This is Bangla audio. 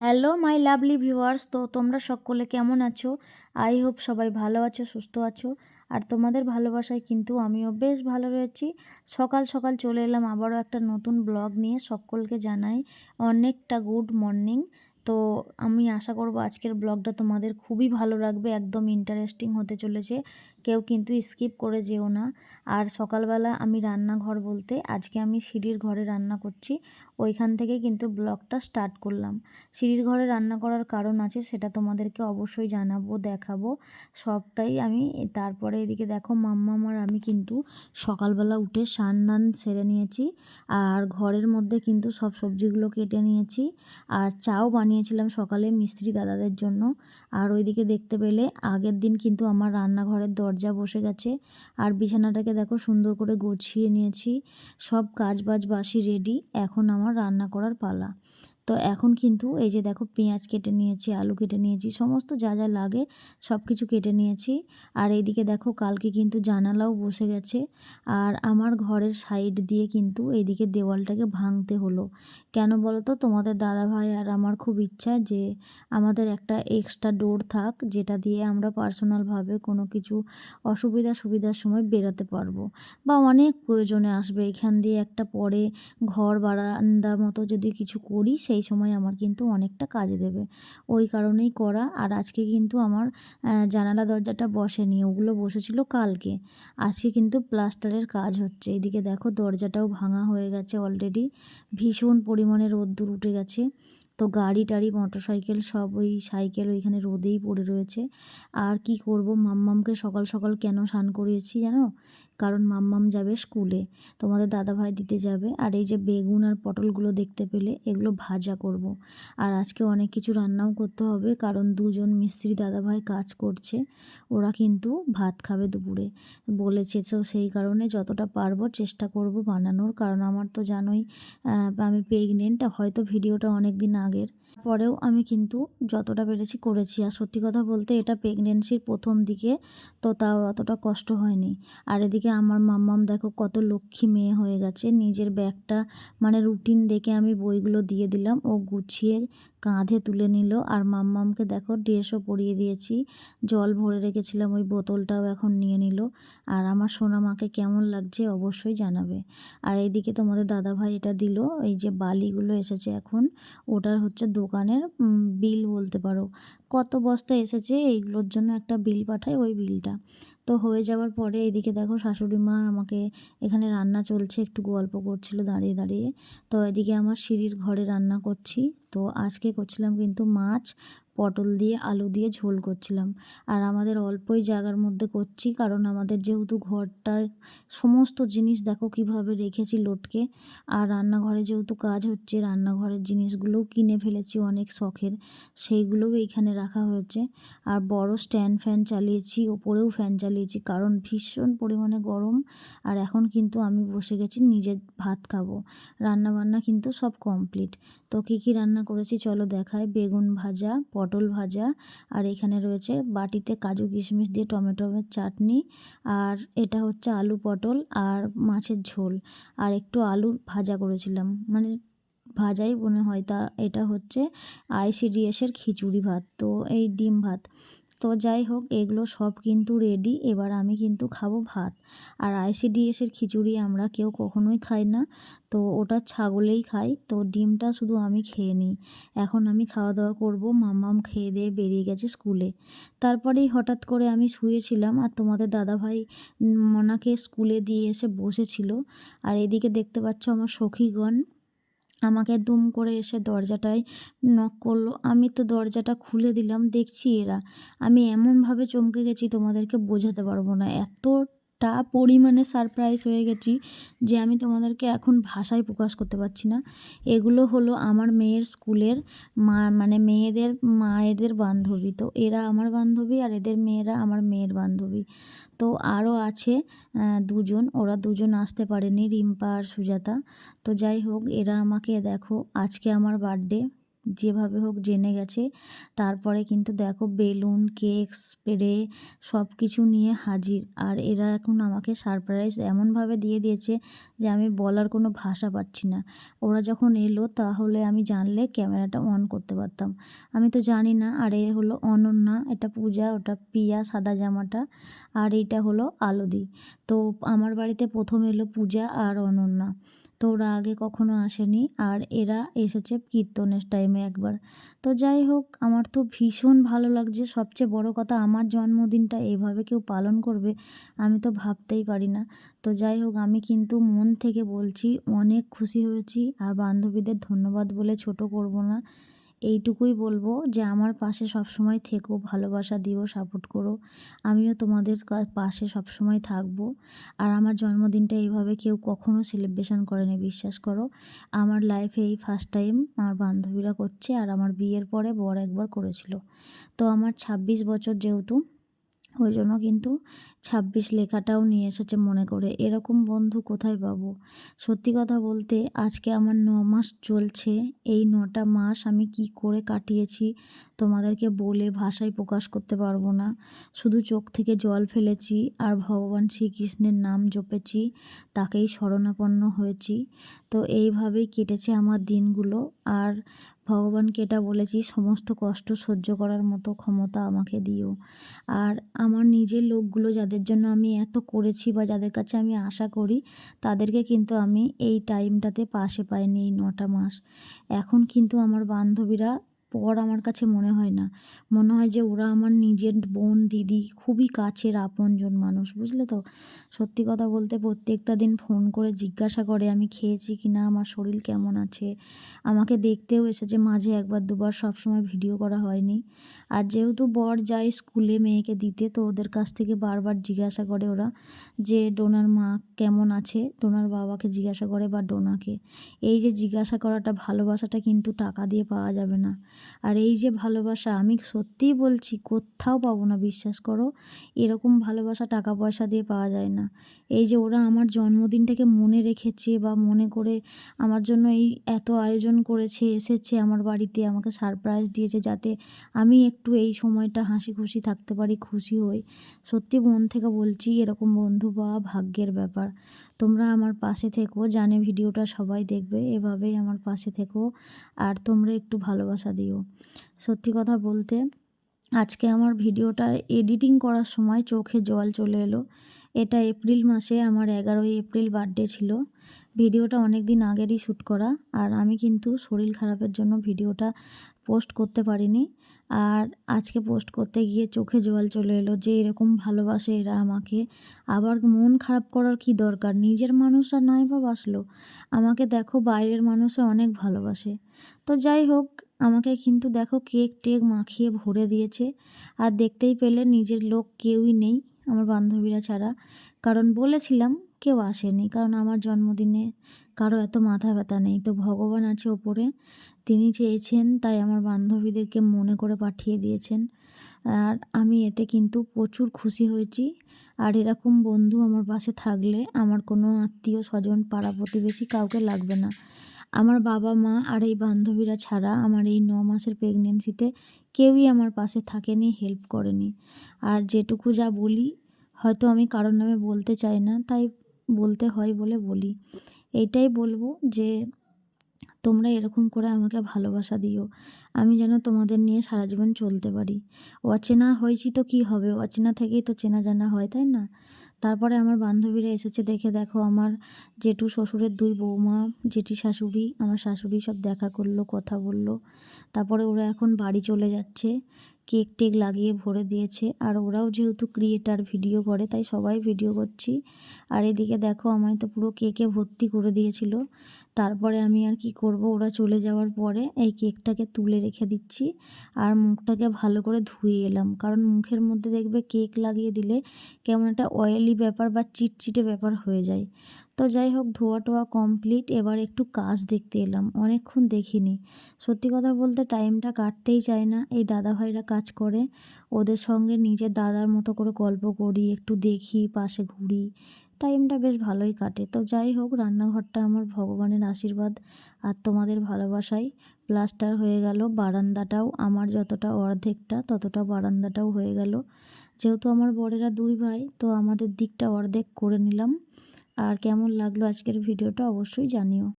হ্যালো মাই লাভলি ভিউয়ার্স তো তোমরা সকলে কেমন আছো? আই হোপ সবাই ভালো আছো, সুস্থ আছো। আর তোমাদের ভালোবাসায় কিন্তু আমিও বেশ ভালো রয়েছি। সকাল সকাল চলে এলাম আবারও একটা নতুন ব্লগ নিয়ে। সকলকে জানাই অনেকটা গুড মর্নিং তো আমি আশা করব আজকের ব্লগটা তোমাদের খুবই ভালো লাগবে, একদম ইন্টারেস্টিং হতে চলেছে। কেউ কিন্তু স্কিপ করে যেও না। আর সকালবেলা আমি রান্নাঘর বলতে আজকে আমি সিঁড়ির ঘরে রান্না করছি, ওইখান থেকে কিন্তু ব্লগটা স্টার্ট করলাম। সিঁড়ির ঘরে রান্না করার কারণ আছে, সেটা তোমাদেরকে অবশ্যই জানাব, দেখাবো, সবটাই আমি তারপরে এদিকে দেখো মাম্মা আর আমি কিন্তু সকালবেলা উঠে সান দান সেরে নিয়েছি, আর ঘরের মধ্যে কিন্তু সব সবজিগুলো কেটে নিয়েছি, আর চাও বানিয়েছিলাম সকালে মিস্ত্রি দাদাদের জন্য। আর ওইদিকে দেখতে পেলে আগের দিন কিন্তু আমার রান্নাঘরের দরজা বসে গেছে। আর বিছানাটাকে দেখো সুন্দর করে গুছিয়ে নিয়েছি। সব কাজ বাজ বাসি রেডি এখন আমার রান্না করার পালা। তো এখন কিন্তু এই যে দেখো পেঁয়াজ কেটে নিয়েছি, আলু কেটে নিয়েছি, সমস্ত যা যা লাগে সব কিছু কেটে নিয়েছি। আর এইদিকে দেখো কালকে কিন্তু জানালাও বসে গেছে। আর আমার ঘরের সাইড দিয়ে কিন্তু এইদিকে দেওয়ালটাকে ভাঙতে হলো। কেন বলো তো তোমাদের দাদা ভাই আর আমার খুব ইচ্ছা যে আমাদের একটা এক্সট্রা ডোর থাক, যেটা দিয়ে আমরা পার্সোনালভাবে কোনো কিছু অসুবিধা সুবিধার সময় বেরোতে পারব। বা অনেক প্রয়োজনে আসবে। এখান দিয়ে একটা পরে ঘর বারান্দা মতো যদি কিছু করি, সেই সময় আমার কিন্তু অনেকটা কাজে দেবে। ওই কারণেই করা। আর আজকে কিন্তু আমার জানালা দরজাটা বসেনি। ওগুলো বসেছিল কালকে। আজকে কিন্তু প্লাস্টারের কাজ হচ্ছে। এদিকে দেখো দরজাটাও ভাঙা হয়ে গেছে অলরেডি ভীষণ পরিমাণে রোদ্দুর উঠে গেছে। তো গাড়ি টাড়ি মোটর সাইকেল সব ওই সাইকেল ওইখানে রোদেই পড়ে রয়েছে। আর কি করব? মাম্মামকে সকাল সকাল কেন স্নান করিয়েছি জানো? কারণ মাম্মাম যাবে স্কুলে। তোমাদের দাদাভাই দিতে যাবে। আর এই যে বেগুন আর পটলগুলো দেখতে পেলে, এগুলো ভাজা করব। আর আজকে অনেক কিছু রান্নাও করতে হবে, কারণ দুজন মিস্ত্রি দাদাভাই কাজ করছে। ওরা কিন্তু ভাত খাবে দুপুরে। বলেছে তো সেই কারণে যতটা পারব চেষ্টা করব বানানোর। কারণ আমার তো জানোই আমি প্রেগনেন্ট, হয়তো ভিডিওটা অনেক দিন আগের। পরেও আমি কিন্তু যতটা পেরেছি করেছি। আর সত্যি কথা বলতে এটা প্রেগনেন্সির প্রথম দিকে তো তাও অতটা কষ্ট হয়নি। আর এদিকে আমার মাম্মাম দেখো কত লক্ষ্মী মেয়ে হয়ে গেছে। নিজের ব্যাগটা মানে রুটিন দেখে আমি বইগুলো দিয়ে দিলাম। ও গুছিয়ে কাঁধে তুলে নিল আর মাম্মামকে দেখো ড্রেসও পরিয়ে দিয়েছি। জল ভরে রেখেছিলাম ওই বোতলটাও এখন নিয়ে নিল। আর আমার সোনা মাকে কেমন লাগছে অবশ্যই জানাবে। আর এইদিকে তোমাদের দাদাভাই এটা দিল, এই যে বালিগুলো এসেছে এখন। ওটার হচ্ছে দোকানের বিল বলতে পারো। কত বস্তা এসেছে, এইগুলোর জন্য একটা বিল পাঠায় ওই বিলটা। তো হয়ে যাওয়ার পরে এদিকে দেখো শাশুড়ি মা আমাকে এখানে রান্না চলছে, একটু গল্প করছিল দাঁড়িয়ে দাঁড়িয়ে। তো এদিকে আমার সিঁড়ির ঘরে রান্না করছি। তো আজকে করছিলাম কিন্তু মাছ পটল দিয়ে, আলু দিয়ে ঝোল করছিলাম। আর আমাদের অল্পই জায়গার মধ্যে করছি, কারণ আমাদের যেহেতু ঘরটার সমস্ত জিনিস দেখো কীভাবে রেখেছি লোটকে। আর রান্নাঘরে যেহেতু কাজ হচ্ছে, রান্নাঘরের জিনিসগুলোও কিনে ফেলেছি অনেক শখের, সেইগুলোও এইখানে রাখা হয়েছে। আর বড় স্ট্যান্ড ফ্যান চালিয়েছি, ওপরেও ফ্যান চালিয়েছি, কারণ ভীষণ পরিমাণে গরম। আর এখন কিন্তু আমি বসে গেছি নিজের ভাত খাব। রান্নাবান্না কিন্তু সব কমপ্লিট তো কী কী রান্না করেছি চলো দেখায় বেগুন ভাজা, পটল ভাজা, আর এখানে রয়েছে বাটিতে কাজু কিশমিশ দিয়ে টমেটোমের চাটনি, আর এটা হচ্ছে আলু পটল আর মাছের ঝোল। আর একটু আলু ভাজা করেছিলাম। মানে ভাজাই মনে হয় তা, এটা হচ্ছে আইসিডিএসের খিচুড়ি ভাত। তো এই ডিম ভাত। তো যাই হোক, এগুলো সব কিন্তু রেডি এবার আমি কিন্তু খাব ভাত। আর আইসিডিএসের খিচুড়ি আমরা কেউ কখনোই খাই না। তো ওটা ছাগলেই খাই। তো ডিমটা শুধু আমি খেয়ে নিই। এখন আমি খাওয়া দাওয়া করব। মাম্মাম খেয়ে দিয়ে বেরিয়ে গেছে স্কুলে তারপরেই হঠাৎ করে আমি শুয়েছিলাম আর তোমাদের দাদাভাই মনাকে স্কুলে দিয়ে এসে বসেছিল। আর এদিকে দেখতে পাচ্ছ আমার সখীগণ। আমাকে দুম করে এসে দরজাটায় নক করল। আমি তো দরজাটা খুলে দিলাম, দেখছি এরা। আমি এমনভাবে চমকে গেছি, তোমাদেরকে বোঝাতে পারব না। এতটা পরিমাণে সারপ্রাইজ হয়ে গেছি যে আমি তোমাদেরকে এখন ভাষায় প্রকাশ করতে পারছি না। এগুলো হলো আমার মেয়ের স্কুলের মা মানে মেয়েদের, মায়েদের বান্ধবী। তো এরা আমার বান্ধবী আর এদের মেয়েরা আমার মেয়ের বান্ধবী। তো আরও আছে দুজন। ওরা দুজন আসতে পারেনি, রিম্পা আর সুজাতা। তো যাই হোক, এরা আমাকে দেখো, আজকে আমার বার্থডে যেভাবে হোক জেনে গেছে। তারপরে কিন্তু দেখো বেলুন, কেক, স্প্রে সব কিছু নিয়ে হাজির। আর এরা এখন আমাকে সারপ্রাইজ এমনভাবে দিয়ে দিয়েছে যে আমি বলার কোনো ভাষা পাচ্ছি না। ওরা যখন এলো তাহলে আমি জানলে ক্যামেরাটা অন করতে পারতাম। আমি তো জানি না, আর এ হলো অনন্যা, এটা পূজা, ওটা পিয়া সাদা জামাটা, আর এইটা হলো আলদি। তো আমার বাড়িতে প্রথম এলো পূজা আর অনন্যা। তো ওরা আগে কখনো আসেনি। আর এরা এসেছে কীর্তনের টাইমে একবার। তো যাই হোক, আমার তো ভীষণ ভালো লাগছে। সবচেয়ে বড় কথা, আমার জন্মদিনটা এভাবে কেউ পালন করবে, আমি তো ভাবতেই পারি না। তো যাই হোক, আমি কিন্তু মন থেকে বলছি, অনেক খুশি হয়েছি। আর বান্ধবীদের ধন্যবাদ বলে ছোট করব না। এইটুকুই বলব যে আমার পাশে সবসময় থেকো, ভালোবাসা দিও সাপোর্ট করো। আমিও তোমাদের পাশে সবসময় থাকব। আর আমার জন্মদিনটা এইভাবে কেউ কখনো সেলিব্রেশন করেনি, বিশ্বাস করো। আমার লাইফে এই ফার্স্ট টাইম আমার বান্ধবীরা করছে আর আমার বিয়ের পরে বর একবার করেছিল। তো আমার ছাব্বিশ বছর যেহেতু, ওই জন্য কিন্তু ছাব্বিশ লেখাটাও নিয়ে এসেছে মনে করে, এরকম বন্ধু কোথায় পাবো? সত্যি কথা বলতে, আজকে আমার ন মাস চলছে, এই নটা মাস আমি কি করে কাটিয়েছি তোমাদেরকে বলে ভাষায় প্রকাশ করতে পারব না। শুধু চোখ থেকে জল ফেলেছি আর ভগবান শ্রীকৃষ্ণের নাম জপেছি, তাকেই শরণাপন্ন হয়েছি। তো এইভাবেই কেটেছে আমার দিনগুলো আর ভগবানকে এটা বলেছি, সমস্ত কষ্ট সহ্য করার মতো ক্ষমতা আমাকে দিও। আর আমার নিজের লোকগুলো যাদের জন্য আমি এত করেছি বা যাদের কাছে আমি আশা করি, তাদেরকে কিন্তু আমি এই টাইমটাতে পাশে পাইনি এই নটা মাস। এখন কিন্তু আমার বান্ধবীরা পর আমার কাছে মনে হয় না। মনে হয় যে ওরা আমার নিজের বোন, দিদি খুবই কাছের আপনজন মানুষ, বুঝলে তো? সত্যি কথা বলতে প্রত্যেকটা দিন ফোন করে জিজ্ঞাসা করে আমি খেয়েছি কি না আমার শরীর কেমন আছে? আমাকে দেখতেও এসেছে মাঝে একবার, দুবার সব সময় ভিডিও করা হয়নি। আর যেহেতু বর যায় স্কুলে মেয়েকে দিতে, তো ওদের কাছ থেকে বারবার জিজ্ঞাসা করে ওরা যে, ডোনার মা কেমন আছে? ডোনার বাবাকে জিজ্ঞাসা করে বা ডোনাকে। এই যে জিজ্ঞাসা করাটা, ভালোবাসাটা কিন্তু টাকা দিয়ে পাওয়া যাবে না। আর এই যে ভালোবাসা, আমি সত্যিই বলছি, কোথাও পাবো না, বিশ্বাস করো। এরকম ভালোবাসা টাকা পয়সা দিয়ে পাওয়া যায় না। এই যে ওরা আমার জন্মদিনটাকে মনে রেখেছে বা মনে করে আমার জন্য এই এত আয়োজন করেছে, এসেছে আমার বাড়িতে, আমাকে সারপ্রাইজ দিয়েছে যাতে আমি একটু এই সময়টা হাসি খুশি থাকতে পারি, খুশি হই। সত্যি মন থেকে বলছি, এরকম বন্ধু পাওয়া ভাগ্যের ব্যাপার। তোমরা আমার পাশে থেকো, জানে ভিডিওটা সবাই দেখবে, এভাবেই আমার পাশে থেকো আর তোমরা একটু ভালোবাসা দিও। সত্যি কথা বলতে, আজকে আমার ভিডিওটা এডিটিং করার সময় চোখে জল চলে এলো। এটা এপ্রিল মাসে, আমার এগারোই এপ্রিল বার্থডে ছিল। ভিডিওটা অনেক দিন আগেরই শ্যুট করা, আর আমি কিন্তু শরীর খারাপের জন্য ভিডিওটা পোস্ট করতে পারিনি। আর আজকে পোস্ট করতে গিয়ে চোখে জল চলে এলো যে এরকম ভালোবাসে এরা আমাকে। আবার মন খারাপ করার কি দরকার? নিজের মানুষ আর নাই বা বাসলো আমাকে দেখো বাইরের মানুষও অনেক ভালোবাসে। তো যাই হোক, আমাকে কিন্তু দেখো কেক টেক মাখিয়ে ভরে দিয়েছে। আর দেখতেই পেলে নিজের লোক কেউই নেই, আমার বান্ধবীরা ছাড়া। কারণ বলেছিলাম কেউ আসেনি। কারণ আমার জন্মদিনে কারও এত মাথা ব্যথা নেই। তো ভগবান আছে ওপরে। তিনি চেয়েছেন, তাই আমার বান্ধবীদেরকে মনে করে পাঠিয়ে দিয়েছেন। আর আমি এতে কিন্তু প্রচুর খুশি হয়েছি। আর এরকম বন্ধু আমার পাশে থাকলে আমার কোনো আত্মীয় স্বজন, পাড়া প্রতিবেশী কাউকে লাগবে না। আমার বাবা মা আর এই বান্ধবীরা ছাড়া আমার এই ন মাসের প্রেগনেন্সিতে কেউই আমার পাশে থাকেনি, হেল্প করেনি। আর যেটুকু যা বলি, হয়তো আমি কারোর নামে বলতে চাই না, তাই বলতে হয় বলে বলি। এটাই বলব যে, তোমরা এরকম করে আমাকে ভালোবাসা দিও। আমি যেন তোমাদের নিয়ে সারা জীবন চলতে পারি। অচেনা হয়েছি তো কী হবে? অচেনা থেকেই তো চেনা জানা হয়, তাই না? তারপরে আমার বান্ধবীরা এসেছে দেখে দেখো আমার জেঠু শ্বশুরের দুই বৌমা, জেঠি শাশুড়ি, আমার শাশুড়ি সব দেখা করল, কথা বলল। তারপরে ওরা এখন বাড়ি চলে যাচ্ছে, কেক টেক লাগিয়ে ভরে দিয়েছে। আর ওরাও যেহেতু ক্রিয়েটার ভিডিও করে, তাই সবাই ভিডিও করছি। আর এদিকে দেখো আমায় তো পুরো কেকে ভর্তি করে দিয়েছিল। তারপরে আমি আর কি করব? ওরা চলে যাওয়ার পরে এই কেকটাকে তুলে রেখে দিচ্ছি আর মুখটাকে ভালো করে ধুয়ে এলাম। কারণ মুখের মধ্যে দেখবে কেক লাগিয়ে দিলে কেমন একটা অয়েলি ব্যাপার বা চিটচিটে ব্যাপার হয়ে যায়। তো যাই হোক, ধোয়া টোয়া কমপ্লিট এবার একটু কাজ দেখতে এলাম। অনেকক্ষণ দেখিনি। সত্যি কথা বলতে টাইমটা কাটতেই চায় না। এই দাদাভাইরা কাজ করে। ওদের সঙ্গে নিজের দাদার মতো করে গল্প করি, একটু দেখি, পাশে ঘুরি। টাইমটা বেশ ভালোই কাটে। তো যাই হোক, রান্নাঘরটা আমার ভগবানের আশীর্বাদ আর তোমাদের ভালোবাসায় প্লাস্টার হয়ে গেল, বারান্দাটাও আমার যতটা অর্ধেকটা ততটা বারান্দাটাও হয়ে গেল। যেহেতু আমার বড়েরা দুই ভাই, তো আমাদের দিকটা অর্ধেক করে নিলাম। আর কেমন লাগল আজকের ভিডিওটা অবশ্যই জানিও।